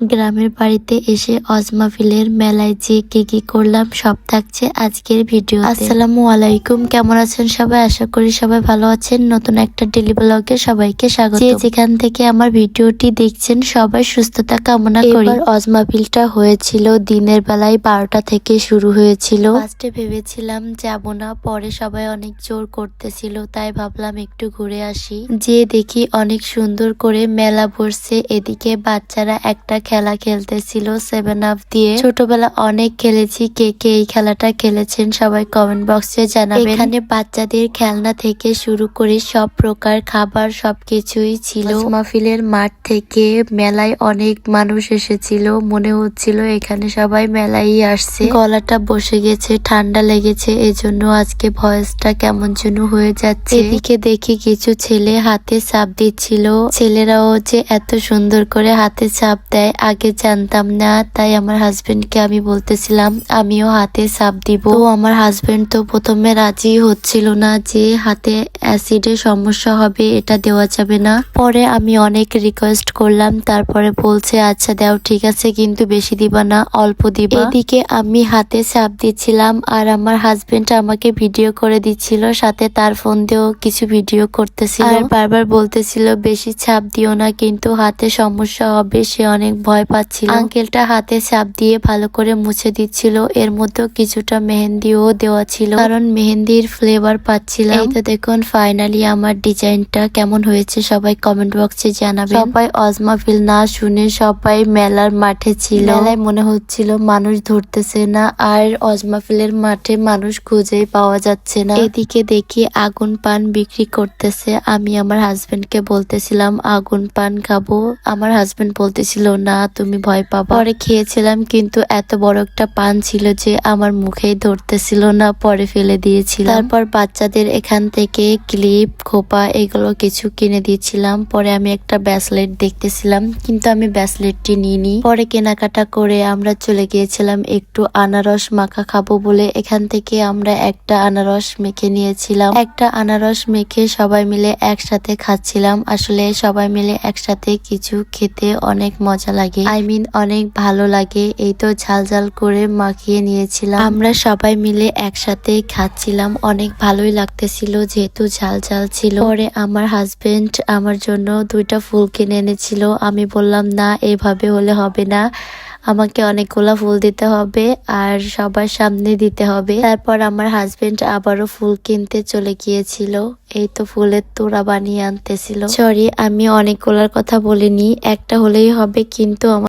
গ্রামের বাড়িতে এসে অজমাফিলের মেলায় যে কি কি করলাম, সব থাকছে আজকের ভিডিও আসসালামু আলাইকুম, কেমন আছেন সবাই? আশা করি সবাই ভালো আছেন। নতুন একটা ডেলি ব্লগে সবাইকে স্বাগত। যেখান থেকে আমার ভিডিওটি দেখছেন, সবাই সুস্থতা কামনা করি। অজমাফিলটা হয়েছিল দিনের বেলায় বারোটা থেকে শুরু হয়েছিল। ফার্স্টে ভেবেছিলাম যাব না, পরে সবাই অনেক জোর করতেছিল, তাই ভাবলাম একটু ঘুরে আসি। যে দেখি অনেক সুন্দর করে মেলা বসছে এদিকে বাচ্চারা একটা খেলা খেলতেছিল সেভেন আপ দিয়ে। ছোটবেলা অনেক খেলেছি কে কে এই খেলাটা খেলেছেন সবাই কমেন্ট বক্সে জানাবেন। এখানে বাচ্চাদের খেলনা থেকে শুরু করে সব প্রকার খাবার সবকিছুই ছিল। মাহফিলের মাঠ থেকে মেলায় অনেক মানুষ এসেছিল। মনে হচ্ছিল এখানে সবাই মেলাই আসছে। গলাটা বসে গেছে ঠান্ডা লেগেছে এজন্য আজকে ভয়েসটা কেমন যেন হয়ে যাচ্ছে। এদিকে দেখি কিছু ছেলে হাতে চাপ দিচ্ছিল। ছেলেরাও যে এত সুন্দর করে হাতে চাপ দেয়। আগে জানতাম না, তাই আমার হাজবেন্ডকে আমি বলতেছিলাম, আমিও হাতে চাপ দিব। তো আমার হাজবেন্ড তো প্রথমে রাজি হচ্ছিল না যে হাতে অ্যাসিডের সমস্যা হবে, এটা দেওয়া যাবে না। পরে আমি অনেক রিকোয়েস্ট করলাম, তারপরে বলছে আচ্ছা দাও, ঠিক আছে, কিন্তু বেশি দিবা না, অল্প দিবা। এদিকে আমি হাতে চাপ দিচ্ছিলাম, আর আমার হাজবেন্ড আমাকে ভিডিও করে দিচ্ছিল, সাথে তার ফোন দিয়েও কিছু ভিডিও করতেছিল। আর বারবার বলতেছিল, বেশি ছাপ দিও না, কিন্তু হাতে সমস্যা হবে, সে অনেক ভয় পাচ্ছিল। আঙ্কেলটা হাতে ছাপ দিয়ে ভালো করে মুছে দিচ্ছিল। এর মধ্যেও কিছুটা মেহেন্দিও দেওয়া ছিল। কারণ মেহেন্দির ফ্লেভার পাচ্ছিলাম। এই তো দেখুন ফাইনালি আমার ডিজাইনটা কেমন হয়েছে সবাই কমেন্ট বক্সে জানাবে সবাই অজমা ফিল না শুনে সবাই মেলার মাঠে ছিল। মেলায় মনে হচ্ছিল মানুষ ধরতেছে না আর অজমা ফিলের মাঠে মানুষ খুঁজেই পাওয়া যাচ্ছে না। এদিকে দেখি আগুন পান বিক্রি করতেছে। আমি আমার হাজবেন্ডকে বলতেছিলাম আগুন পান খাব। আমার হাজবেন্ড বলতেছিল না। তুমি ভয় পাবা? পরে খেয়েছিলাম, কিন্তু এত বড় একটা পান ছিল যে আমার মুখেই ধরতেছিল না, পরে ফেলে দিয়েছিল তারপর বাচ্চাদের এখান থেকে ক্লিপ, খোপা এগুলো কিছু কিনে দিয়েছিলাম। পরে আমি একটা ব্যাসলেট দেখতেছিলাম, কিন্তু আমি ব্যাসলেটটি নিইনি। পরে কেনাকাটা করে আমরা চলে গিয়েছিলাম একটু আনারস মাখা খাব বলে। এখান থেকে আমরা একটা আনারস মেখে নিয়েছিলাম। একটা আনারস মেখে সবাই মিলে একসাথে খাচ্ছিলাম। আসলে সবাই মিলে একসাথে কিছু খেতে অনেক মজা লাগে। আই মিন অনেক ভালো লাগে। এই তো ঝাল ঝাল করে মাখিয়ে নিয়েছিলাম। আমরা সবাই মিলে একসাথে খাচ্ছিলাম। অনেক ভালোই লাগতেছিল যেহেতু ঝাল ঝাল ছিল। পরে আমার হাজবেন্ড আমার জন্য দুইটা ফুল কিনে এনেছিল। আমি বললাম না এভাবে হলে হবে না। আমাকে অনেকগুলো ফুল দিতে হবে আর সবার সামনে দিতে হবে। তারপর আমার হাজবেন্ড আবারও ফুল কিনতে চলে গিয়েছিল। এই তো ফুলের তোড়া বানিয়ে আনতেছিল। সরি আমি অনেকগুলার কথা বলিনি। একটা হলেই হবে, কিন্তু আমার